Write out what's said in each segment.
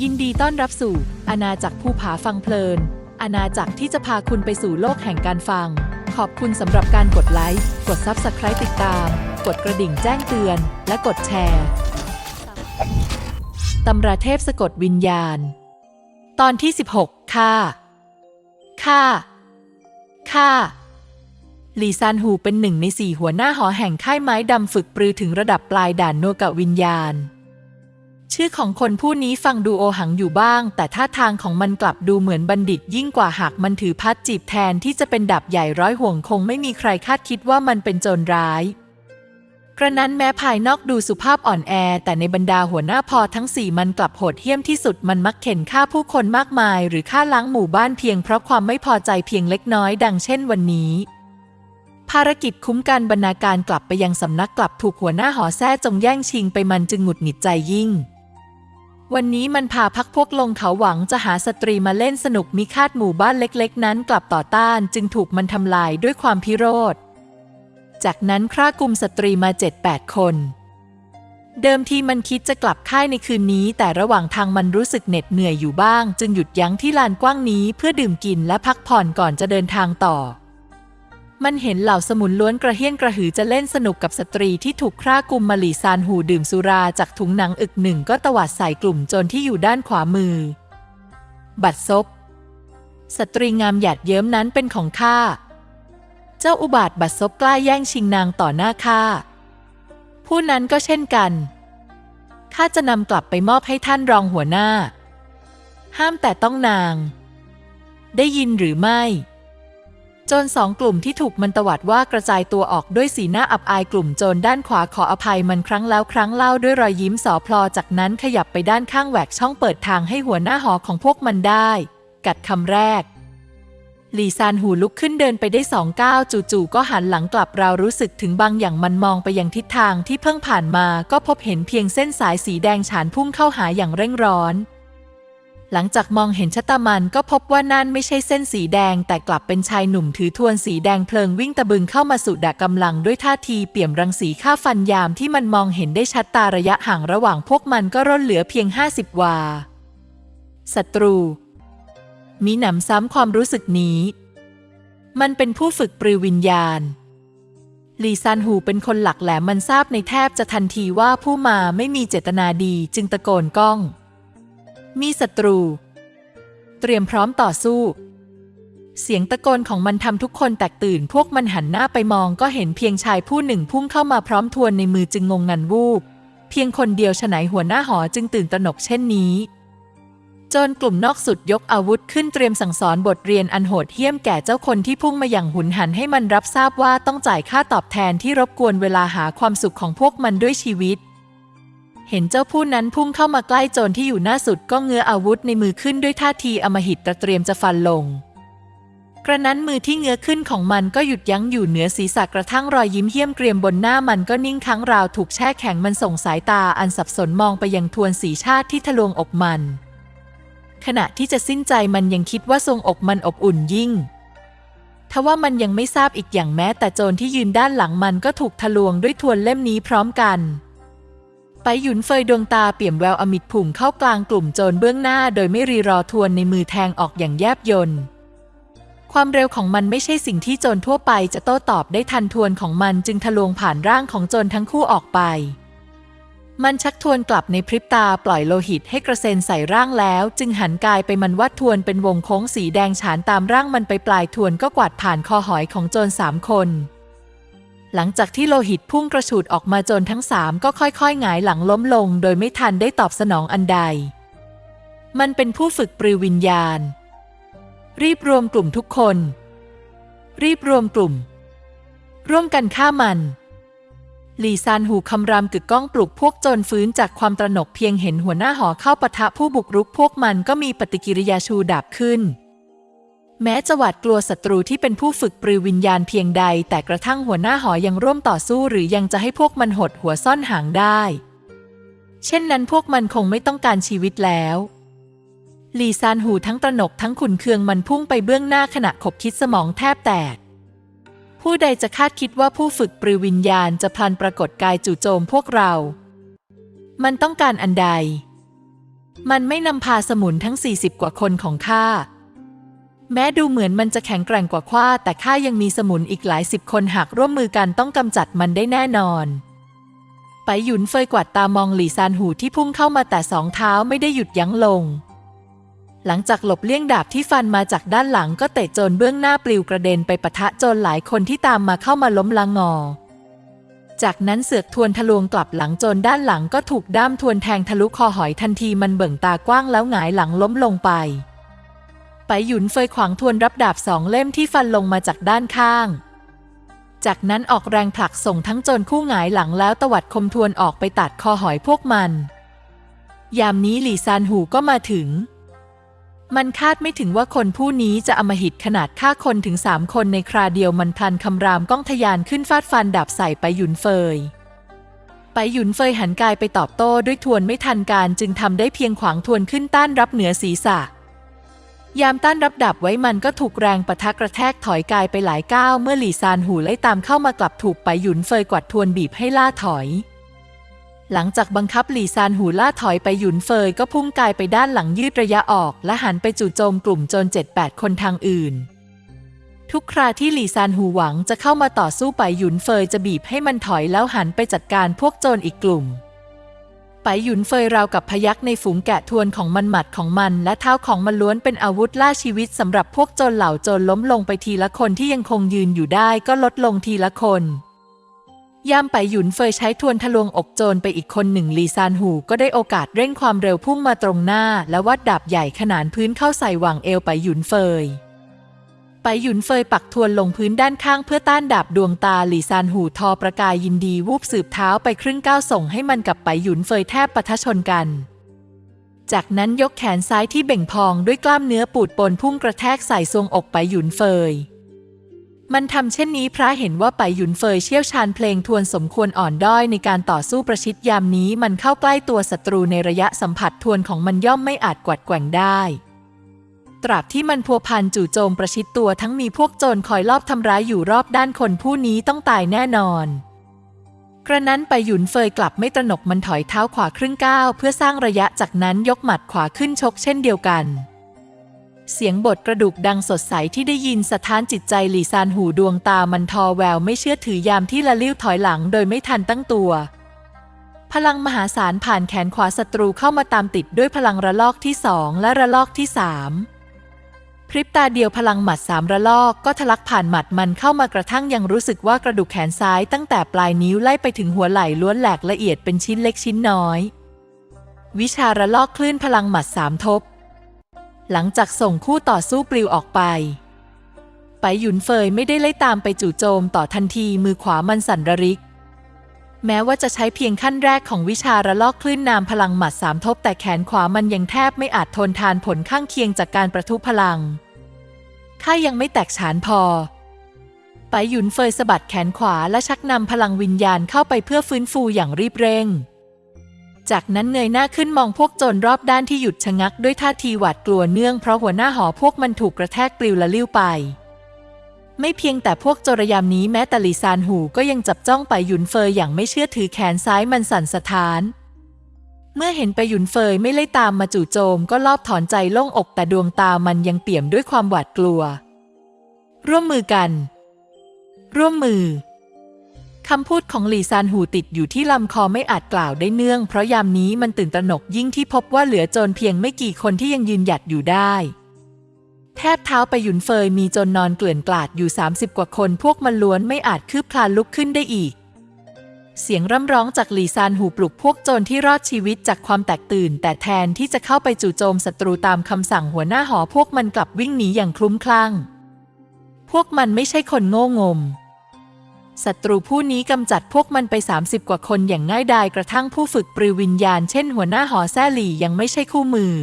ยินดีต้อนรับสู่อาณาจักรภูผาฟังเพลิน อาณาจักรที่จะพาคุณไปสู่โลกแห่งการฟัง ขอบคุณสำหรับการกดไลค์ กด Subscribe ติดตาม กดกระดิ่งแจ้งเตือน และกดแชร์ตำราเทพสะกดวิญญาณ ตอนที่ 16 ค่าค่าค่าหลีซานหูเป็นหนึ่งในสี่หัวหน้าหอแห่งค่ายไม้ดำฝึกปรือถึงระดับปลายด่านโนกะวิญญาณ ชื่อของคนผู้นี้ฟังดูโอหังอยู่บ้าง แต่ท่าทางของมันกลับดูเหมือนบัณฑิตยิ่งกว่าหากมันถือพัดจีบแทนที่จะเป็นดับใหญ่ร้อยห่วงคงไม่มีใครคาดคิดว่ามันเป็นโจรร้าย กระนั้นแม้ภายนอกดูสุภาพอ่อนแอ แต่ในบรรดาหัวหน้าพอทั้งสี่มันกลับโหดเหี้ยมที่สุดมันมักเข็นฆ่าผู้คนมากมาย หรือฆ่าล้างหมู่บ้านเพียงเพราะความไม่พอใจเพียงเล็กน้อยดังเช่นวันนี้ภารกิจคุ้มกันบรรณาการกลับไปยังสำนักกลับถูกหัวหน้าหอแท้จงแย่งชิงไปมันจึงหงุดหงิดใจยิ่ง วันนี้มันพาพักพวกลงเขาหวังจะหาสตรีมาเล่นสนุกมีคาดหมู่บ้านเล็กๆ นั้นกลับต่อต้านจึงถูกมันทำลายด้วยความพิโรธ จากนั้นคร่ากลุ่มสตรีมา7-8คน เดิมทีมันคิดจะกลับค่ายในคืนนี้ แต่ระหว่างทางมันรู้สึกเหน็ดเหนื่อยอยู่บ้าง จึงหยุดยั้งที่ลานกว้างนี้เพื่อดื่มกินและพักผ่อนก่อนจะเดินทางต่อ มันเห็นเหล่าสมุนล้วนกระเฮี้ยนกระหือจะเล่นสนุกกับสตรีที่ถูกคร่ากุมมาหลีซานหูดื่มสุราจากถุงหนังอึกหนึ่งก็ตวัดใส่กลุ่มโจรที่อยู่ด้านขวามือ บัดซบ สตรีงามหยาดเยิ้มนั้นเป็นของข้า เจ้าอุบาทบัดซบกล้าแย่งชิงนางต่อหน้าข้า ผู้นั้นก็เช่นกันข้าจะนำกลับไปมอบให้ท่านรองหัวหน้า ห้ามแต่ต้องนาง ได้ยินหรือไม่ จรสองกลุ่มที่ถูกมันตวัดว่ากระจายตัวออกด้วยสีหน้าอับอายกลุ่มโจรด้านขวาขออภัยมันครั้งแล้วครั้งเล่าด้วยรอยยิ้มสอพลอจากนั้นขยับไปด้านข้างแหวกช่องเปิดทางให้หัวหน้าหอของพวกมันได้ กัดคำแรกหลีซานหูลุกขึ้นเดินไปได้สองก้าวจู่ๆก็หันหลังกลับเรารู้สึกถึงบางอย่างมันมองไปยังทิศทางที่เพิ่งผ่านมาก็พบเห็นเพียงเส้นสายสีแดงฉานพุ่งเข้าหาอย่างเร่งร้อน หลังจากมองเห็นชะตามันก็พบว่านั่นไม่ใช่เส้นสีแดง แต่กลับเป็นชายหนุ่มถือทวนสีแดงเพลิงวิ่งตะบึงเข้ามาสู่ดะกำลังด้วยท่าทีเปี่ยมรังสีฆ่าฟันยามที่มันมองเห็นได้ชัดตาระยะห่างระหว่างพวกมันก็ร่นเหลือเพียงห้าสิบวา ศัตรู มีหนำซ้ำความรู้สึกนี้ มันเป็นผู้ฝึกปรือวิญญาณลีซานหูเป็นคนหลักแหลมมันทราบในแทบจะทันทีว่าผู้มาไม่มีเจตนาดีจึงตะโกนก้อง มีศัตรู เตรียมพร้อมต่อสู้ เสียงตะโกนของมันทำทุกคนแตกตื่น พวกมันหันหน้าไปมองก็เห็นเพียงชายผู้หนึ่งพุ่งเข้ามาพร้อมทวนในมือจึงงงงันวูบ เพียงคนเดียวฉไหนหัวหน้าหอจึงตื่นตระหนกเช่นนี้จนกลุ่มนอกสุดยกอาวุธขึ้นเตรียมสั่งสอนบทเรียนอันโหดเหี้ยมแก่เจ้าคนที่พุ่งมาอย่างหุนหันให้มันรับทราบว่าต้องจ่ายค่าตอบแทนที่รบกวนเวลาหาความสุขของพวกมันด้วยชีวิต เห็นเจ้าผู้นั้นพุ่งเข้ามาใกล้โจรที่อยู่หน้าสุดก็เงื้ออาวุธในมือขึ้นด้วยท่าทีอมหิตตะเตรียมจะฟันลง กระนั้นมือที่เงื้อขึ้นของมันก็หยุดยั้งอยู่เหนือศีรษะกระทั่งรอยยิ้มเหี้ยมเกรียมบนหน้ามันก็นิ่งค้างราวถูกแช่แข็งมันส่งสายตาอันสับสนมองไปยังทวนสีชาติที่ทะลวงอกมัน ขณะที่จะสิ้นใจมันยังคิดว่าทรงอกมันอบอุ่นยิ่งทว่ามันยังไม่ทราบอีกอย่างแม้แต่โจรที่ยืนด้านหลังมันก็ถูกทะลวงด้วยทวนเล่มนี้พร้อมกัน ไปหยุนเฟยดวงตาเปี่ยมแววอมิตผุ่งเข้ากลางกลุ่มโจรเบื้องหน้าโดยไม่รีรอทวนในมือแทงออกอย่างแยบยนต์ความเร็วของมันไม่ใช่สิ่งที่โจรทั่วไปจะโต้ตอบได้ทันทวนของมันจึงทะลวงผ่านร่างของโจรทั้งคู่ออกไป มันชักทวนกลับในพริบตาปล่อยโลหิตให้กระเซ็นใส่ร่างแล้ว จึงหันกายไปมันวัดทวนเป็นวงโค้งสีแดงฉานตามร่างมันไปปลายทวนก็กวาดผ่านคอหอยของโจรสามคน หลังจากที่โลหิตพุ่งกระฉูดออกมาจรทั้งสามก็ค่อยๆหงายหลังล้มลง โดยไม่ทันได้ตอบสนองอันใด มันเป็นผู้ฝึกปรือวิญญาณ รีบรวมกลุ่มทุกคน รีบรวมกลุ่ม ร่วมกันฆ่ามันหลีซานหูคำรามกึกก้องปลุกพวกโจรฟื้นจากความตระหนกเพียงเห็นหัวหน้าหอเข้าปะทะผู้บุกรุกพวกมันก็มีปฏิกิริยาชูดาบขึ้น แม้จะหวาดกลัวศัตรูที่เป็นผู้ฝึกปรือวิญญาณเพียงใด แต่กระทั่งหัวหน้าหอยังร่วมต่อสู้หรือยังจะให้พวกมันหดหัวซ่อนหางได้ เช่นนั้นพวกมันคงไม่ต้องการชีวิตแล้วลีซานหูทั้งตระหนกทั้งขุนเคืองมันพุ่งไปเบื้องหน้าขณะขบคิดสมองแทบแตก ผู้ใดจะคาดคิดว่าผู้ฝึกปรือวิญญาณจะพลันปรากฏกายจู่โจมพวกเรา มันต้องการอันใด มันไม่นำพาสมุนทั้ง 40 กว่าคนของข้า แม้ดูเหมือนมันจะแข็งแกร่งกว่าข้าแต่ข้ายังมีสมุนอีกหลายสิบคนหากร่วมมือกันต้องกำจัดมันได้แน่นอนไปหยุนเฟยกวาดตามองหลี่ซานหูที่พุ่งเข้ามาแต่สองเท้าไม่ได้หยุดยั้งลง หลังจากหลบเลี่ยงดาบที่ฟันมาจากด้านหลังก็เตะโจรเบื้องหน้าปลิวกระเด็นไปปะทะโจรหลายคนที่ตามมาเข้ามาล้มละงอ จากนั้นเสือกทวนทะลวงกลับหลังโจรด้านหลังก็ถูกด้ามทวนแทงทะลุคอหอยทันทีมันเบิ่งตากว้างแล้วหงายหลังล้มลงไป ไปหยุนเฟยขวางทวนรับดาบสองเล่มที่ฟันลงมาจากด้านข้าง จากนั้นออกแรงผลักส่งทั้งโจรคู่หงายหลังแล้วตวัดคมทวนออกไปตัดคอหอยพวกมัน ยามนี้หลี่ซานหูก็มาถึง มันคาดไม่ถึงว่าคนผู้นี้จะอมหิตขนาดฆ่าคนถึงสามคนในคราเดียวมันพลันคำรามก้องทะยานขึ้นฟาดฟันดาบใส่ไปหยุนเฟยไปหยุนเฟยหันกายไปตอบโต้ด้วยทวนไม่ทันการจึงทำได้เพียงขวางทวนขึ้นต้านรับเหนือศีรษะ ยามต้านรับดับไว้มันก็ถูกแรงปะทะกระแทกถอยกายไปหลายก้าวเมื่อหลี่ซานหูไล่ตามเข้ามากลับถูกไปหยุนเฟยกวัดทวนบีบให้ล่าถอย หลังจากบังคับหลี่ซานหูล่าถอยไปหยุนเฟยก็พุ่งกายไปด้านหลังยืดระยะออก และหันไปจู่โจมกลุ่มโจร7-8คนทางอื่น ทุกคราที่หลี่ซานหูหวังจะเข้ามาต่อสู้ไปหยุนเฟยจะบีบให้มันถอยแล้วหันไปจัดการพวกโจรอีกกลุ่ม ไปหยุนเฟยราวกับพยักในฝูงแกะทวนของมันหมัดของมันและเท้าของมันล้วนเป็นอาวุธล่าชีวิตสำหรับพวกโจรเหล่าโจรล้มลงไปทีละคนที่ยังคงยืนอยู่ได้ก็ลดลงทีละคนยามไปหยุนเฟยใช้ทวนทะลวงอกโจรไปอีกคนหนึ่งลีซานหูก็ได้โอกาสเร่งความเร็วพุ่งมาตรงหน้า และวัดดาบใหญ่ขนานพื้นเข้าใส่หว่างเอวไปหยุนเฟย ไปหยุนเฟยปักทวนลงพื้นด้านข้างเพื่อต้านดาบดวงตาหลี่ซานหูทอประกายยินดีวูบสืบเท้าไปครึ่งก้าวส่งให้มันกับไปหยุนเฟยแทบปะทะชนกัน จากนั้นยกแขนซ้ายที่เบ่งพองด้วยกล้ามเนื้อปูดปนพุ่งกระแทกใส่ทรวงอกไปหยุนเฟย มันทำเช่นนี้พระเห็นว่าไปหยุนเฟยเชี่ยวชาญเพลงทวนสมควรอ่อนด้อยในการต่อสู้ประชิดยามนี้มันเข้าใกล้ตัวศัตรูในระยะสัมผัสทวนของมันย่อมไม่อาจกวัดแกว่งได้ ตราบที่มันพัวพันจู่โจมประชิดตัวทั้งมีพวกโจรคอยลอบทำร้ายอยู่รอบด้านคนผู้นี้ต้องตายแน่นอน กระนั้นไปหยุนเฟยกลับไม่ตระหนกมันถอยเท้าขวาครึ่งก้าวเพื่อสร้างระยะจากนั้นยกหมัดขวาขึ้นชกเช่นเดียวกัน เสียงบทกระดูกดังสดใสที่ได้ยินสะท้านจิตใจหลี่ซานหูดวงตามันทอแววไม่เชื่อถือยามที่ละลิ้วถอยหลังโดยไม่ทันตั้งตัวพลังมหาศาลผ่านแขนขวาศัตรูเข้ามาตามติดด้วยพลังระลอกที่สองและระลอกที่สาม พริบตาเดียวพลังหมัดสามระลอกก็ทะลักผ่านหมัดมันเข้ามากระทั่งยังรู้สึกว่ากระดูกแขนซ้ายตั้งแต่ปลายนิ้วไล่ไปถึงหัวไหล่ล้วนแหลกละเอียดเป็นชิ้นเล็กชิ้นน้อย วิชาระลอกคลื่นพลังหมัดสามทบ หลังจากส่งคู่ต่อสู้ปลิวออกไป ไปหยุนเฟยไม่ได้ไล่ตามไปจู่โจมต่อทันทีมือขวามันสั่นระริก แม้ว่าจะใช้เพียงขั้นแรกของวิชาระลอกคลื่นนามพลังหมัดสามทบ แต่แขนขวามันยังแทบไม่อาจทนทานผลข้างเคียงจากการประทุพลัง ข้ายังไม่แตกฉานพอ ไปหยุนเฟยสะบัดแขนขวาและชักนำพลังวิญญาณเข้าไปเพื่อฟื้นฟูอย่างรีบเร่ง จากนั้นเงยหน้าขึ้นมองพวกโจรรอบด้านที่หยุดชะงักด้วยท่าทีหวาดกลัวเนื่องเพราะหัวหน้าหอพวกมันถูกกระแทกปลิวละลิ้วไปไม่เพียงแต่พวกโจรยามนี้แม้แต่ลีซานหูก็ยังจับจ้องไปหยุนเฟยอย่างไม่เชื่อถือแขนซ้ายมันสั่นสะท้าน เมื่อเห็นไปหยุนเฟยไม่ไล่ตามมาจู่โจมก็ลอบถอนใจโล่งอกแต่ดวงตามันยังเปี่ยมด้วยความหวาดกลัว ร่วมมือกัน ร่วมมือคำพูดของหลี่ซานหูติดอยู่ที่ลำคอไม่อาจกล่าวได้เนื่อง เพราะยามนี้มันตื่นตระหนกยิ่งที่พบว่าเหลือโจรเพียงไม่กี่คนที่ยังยืนหยัดอยู่ได้ แทบเท้าไปหยุนเฟยมีจรนอนเกลื่อนกลาดอยู่ 30 กว่าคน พวกมันล้วนไม่อาจคืบคลานลุกขึ้นได้อีก เสียงร่ำร้องจากหลีซานหูปลุกพวกโจรที่รอดชีวิตจากความแตกตื่น แต่แทนที่จะเข้าไปจู่โจมศัตรูตามคำสั่งหัวหน้าหอพวกมันกลับวิ่งหนีอย่างคลุ้มคลั่ง พวกมันไม่ใช่คนโง่งมศัตรูผู้นี้กำจัดพวกมันไป 30 กว่าคนอย่างง่ายดายกระทั่งผู้ฝึกปริวิญญาณเช่นหัวหน้าหอแซ่หลี่ยังไม่ใช่คู่มือ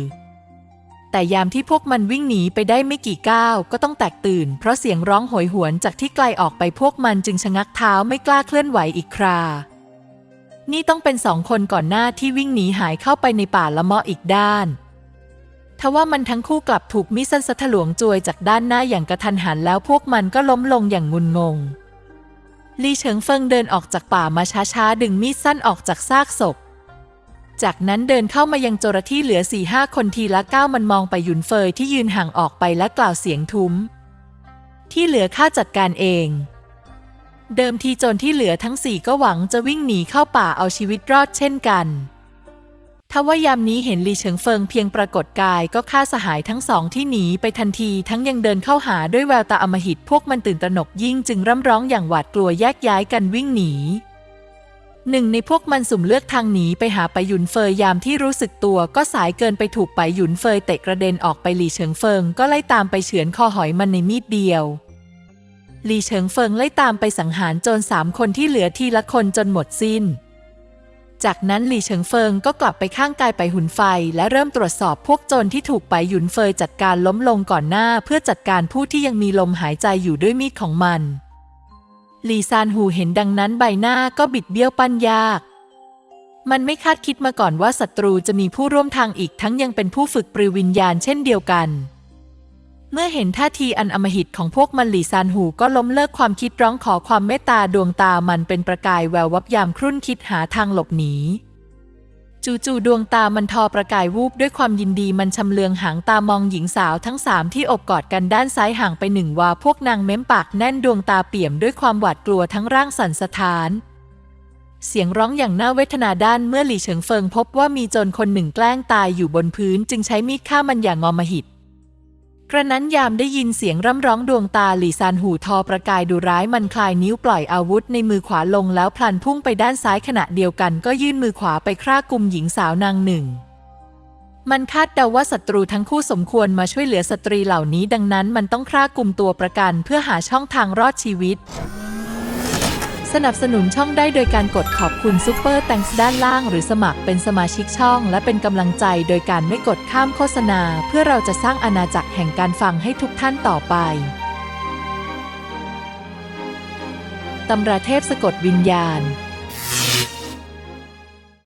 แต่ยามที่พวกมันวิ่งหนีไปได้ไม่กี่ก้าวก็ต้องแตกตื่น เพราะเสียงร้องโหยหวนจากที่ไกลออกไปพวกมันจึงชะงักเท้าไม่กล้าเคลื่อนไหวอีกครา นี่ต้องเป็นสองคนก่อนหน้าที่วิ่งหนีหายเข้าไปในป่าละเมาะอีกด้านทว่ามันทั้งคู่กลับถูกมิสันสะถลวงจวยจากด้านหน้าอย่างกระทันหันแล้วพวกมันก็ล้มลงอย่างงุนงง ลี่เฉิงเฟิงเดินออกจากป่ามาช้าๆดึงมีดสั้นออกจากซากศพ จากนั้นเดินเข้ามายังโจรที่เหลือสี่ห้าคนทีละก้าวมันมองไปหยุนเฟยที่ยืนห่างออกไปและกล่าวเสียงทุ้ม ที่เหลือข้าจัดการเอง เดิมทีโจรที่เหลือทั้งสี่ก็หวังจะวิ่งหนีเข้าป่าเอาชีวิตรอดเช่นกันทว่ายามนี้เห็นลีเฉิงเฟิงเพียงปรากฏกายก็ฆ่าสหายทั้งสองที่หนีไปทันทีทั้งยังเดินเข้าหาด้วยแววตาอมหิตพวกมันตื่นตระหนกยิ่งจึงร่ำร้องอย่างหวาดกลัวแยกย้ายกันวิ่งหนี หนึ่งในพวกมันสุ่มเลือกทางหนีไปหาไปหยุนเฟยยามที่รู้สึกตัวก็สายเกินไปถูกไปหยุนเฟยเตะกระเด็นออกไปหลีเฉิงเฟิงก็ไล่ตามไปเฉือนคอหอยมันในมีดเดียวหลีเฉิงเฟิงไล่ตามไปสังหารโจรสามคนที่เหลือทีละคนจนหมดสิ้น จากนั้นหลี่เฉิงเฟิงก็กลับไปข้างกายไปหุนไฟ และเริ่มตรวจสอบพวกโจรที่ถูกไปหยุนเฟยจัดการล้มลงก่อนหน้าเพื่อจัดการผู้ที่ยังมีลมหายใจอยู่ด้วยมีดของมัน หลีซานหูเห็นดังนั้นใบหน้าก็บิดเบี้ยวปั้นยาก มันไม่คาดคิดมาก่อนว่าศัตรูจะมีผู้ร่วมทางอีกทั้งยังเป็นผู้ฝึกปริวิญญาณเช่นเดียวกัน เมื่อเห็นท่าทีอันอำมหิตของพวกมันหลีซานหูก็ล้มเลิกความคิดร้องขอความเมตตาดวงตามันเป็นประกายแวววับยามครุ่นคิดหาทางหลบหนี จู่ๆดวงตามันทอประกายวูบด้วยความยินดีมันชำเลืองหางตามองหญิงสาวทั้งสามที่อบกอดกันด้านซ้ายห่างไปหนึ่งวาพวกนางเม้มปากแน่นดวงตาเปี่ยมด้วยความหวาดกลัวทั้งร่างสั่นสะท้าน เสียงร้องอย่างน่าเวทนาด้านเมื่อหลี่เฉิงเฟิงพบว่ามีโจรคนหนึ่งแกล้งตายอยู่บนพื้น จึงใช้มีดฆ่ามันอย่างงอมหิต กระนั้นยามได้ยินเสียงร่ำร้องดวงตาหลี่ซานหูทอประกายดูร้ายมันคลายนิ้วปล่อยอาวุธในมือขวาลงแล้วพลันพุ่งไปด้านซ้ายขณะเดียวกันก็ยื่นมือขวาไปคร่ากุมหญิงสาวนางหนึ่ง มันคาดเดาว่าศัตรูทั้งคู่สมควรมาช่วยเหลือสตรีเหล่านี้ดังนั้นมันต้องคร่ากลุ่มตัวประกันเพื่อหาช่องทางรอดชีวิต สนับสนุนช่องได้โดยการกดขอบคุณซุปเปอร์แตงส์ด้านล่าง หรือสมัครเป็นสมาชิกช่อง และเป็นกำลังใจโดยการไม่กดข้ามโฆษณา เพื่อเราจะสร้างอาณาจักรแห่งการฟังให้ทุกท่านต่อไปตำราเทพสะกดวิญญาณ